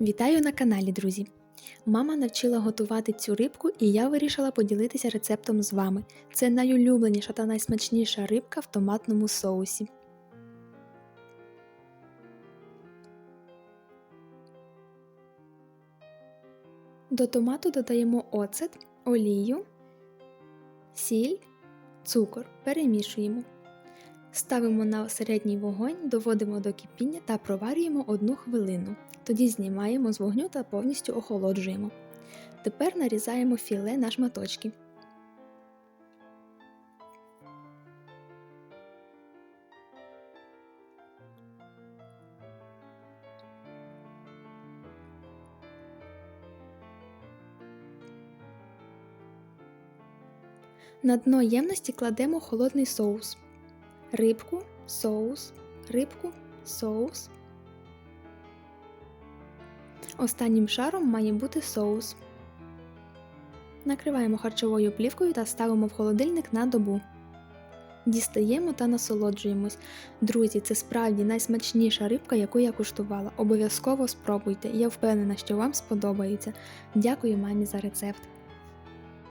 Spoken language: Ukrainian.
Вітаю на каналі, друзі! Мама навчила готувати цю рибку, і я вирішила поділитися рецептом з вами. Це найулюбленіша та найсмачніша рибка в томатному соусі. До томату додаємо оцет, олію, сіль, цукор. Перемішуємо. Ставимо на середній вогонь, доводимо до кипіння та проварюємо 1 хвилину. Тоді знімаємо з вогню та повністю охолоджуємо. Тепер нарізаємо філе на шматочки. На дно ємності кладемо холодний соус, рибку, соус, рибку, соус. Останнім шаром має бути соус. Накриваємо харчовою плівкою та ставимо в холодильник на добу. Дістаємо та насолоджуємось. Друзі, це справді найсмачніша рибка, яку я куштувала. Обов'язково спробуйте. Я впевнена, що вам сподобається. Дякую мамі за рецепт.